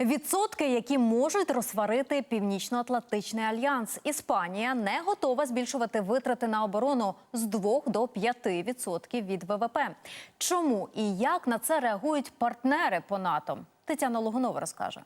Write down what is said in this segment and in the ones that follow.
Відсотки, які можуть розсварити Північно-Атлантичний альянс. Іспанія не готова збільшувати витрати на оборону з 2 до 5 відсотків від ВВП. Чому і як на це реагують партнери по НАТО? Тетяна Логунова розкаже.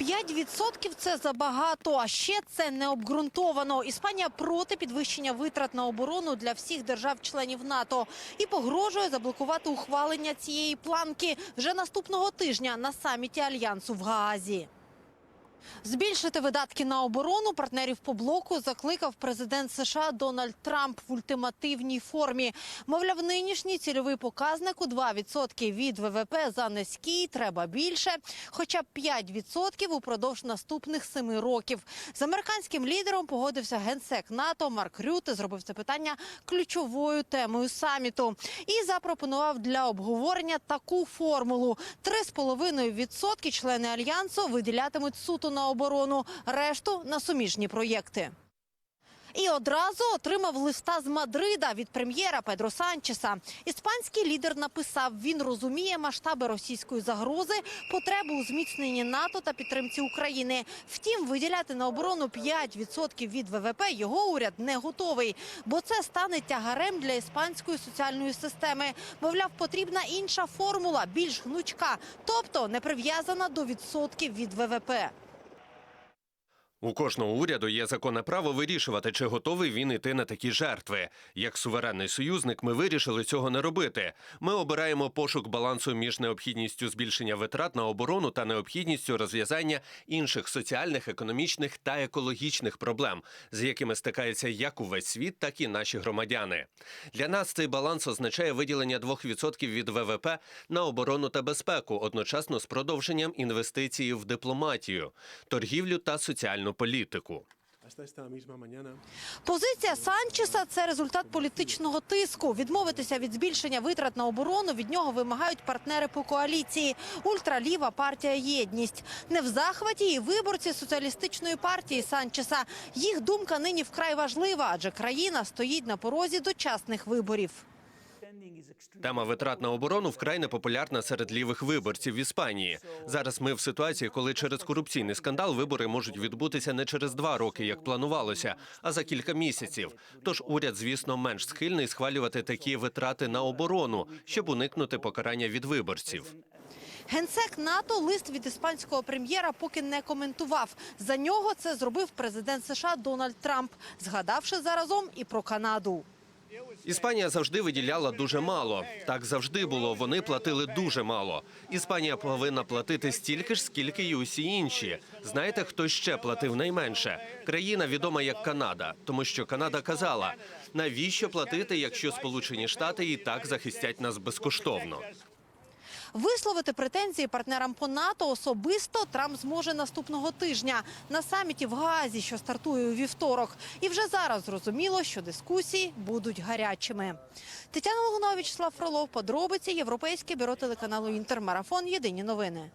5% – це забагато, а ще це не обґрунтовано. Іспанія проти підвищення витрат на оборону для всіх держав-членів НАТО і погрожує заблокувати ухвалення цієї планки вже наступного тижня на саміті Альянсу в Гаазі. Збільшити видатки на оборону партнерів по блоку закликав президент США Дональд Трамп в ультимативній формі. Мовляв, нинішній цільовий показник у 2% від ВВП за низький, треба більше, хоча б 5% упродовж наступних семи років. З американським лідером погодився генсек НАТО Марк Рюте, зробив це питання ключовою темою саміту і запропонував для обговорення таку формулу: 3,5% члени альянсу виділятимуть суто на оборону, решту на суміжні проєкти. І одразу отримав листа з Мадрида від прем'єра Педро Санчеса. Іспанський лідер написав, він розуміє масштаби російської загрози, потребу у зміцненні НАТО та підтримці України. Втім, виділяти на оборону 5% від ВВП його уряд не готовий, бо це стане тягарем для іспанської соціальної системи. Мовляв, потрібна інша формула, більш гнучка, тобто не прив'язана до відсотків від ВВП. У кожного уряду є законне право вирішувати, чи готовий він іти на такі жертви. Як суверенний союзник, ми вирішили цього не робити. Ми обираємо пошук балансу між необхідністю збільшення витрат на оборону та необхідністю розв'язання інших соціальних, економічних та екологічних проблем, з якими стикається як увесь світ, так і наші громадяни. Для нас цей баланс означає виділення 2% від ВВП на оборону та безпеку, одночасно з продовженням інвестицій в дипломатію, торгівлю та соціальну політику. Misma mañana. Позиція Санчеса це результат політичного тиску. Відмовитися від збільшення витрат на оборону від нього вимагають партнери по коаліції. Ультраліва партія Єдність не в захваті і виборці соціалістичної партії Санчеса. Їх думка нині вкрай важлива, адже країна стоїть на порозі дочасних виборів. Тема витрат на оборону вкрай непопулярна серед лівих виборців в Іспанії. Зараз ми в ситуації, коли через корупційний скандал вибори можуть відбутися не через два роки, як планувалося, а за кілька місяців. Тож уряд, звісно, менш схильний схвалювати такі витрати на оборону, щоб уникнути покарання від виборців. Генсек НАТО лист від іспанського прем'єра поки не коментував. За нього це зробив президент США Дональд Трамп, згадавши заразом і про Канаду. Іспанія завжди виділяла дуже мало. Так завжди було. Вони платили дуже мало. Іспанія повинна платити стільки ж, скільки й усі інші. Знаєте, хто ще платив найменше? Країна відома як Канада, тому що Канада казала: навіщо платити, якщо Сполучені Штати і так захистять нас безкоштовно. Висловити претензії партнерам по НАТО особисто Трамп зможе наступного тижня на саміті в Газі, що стартує у вівторок. І вже зараз зрозуміло, що дискусії будуть гарячими. Тетяна Лугунович, Слав Фролов, подробиці Європейське бюро телеканалу Інтермарафон. Єдині новини.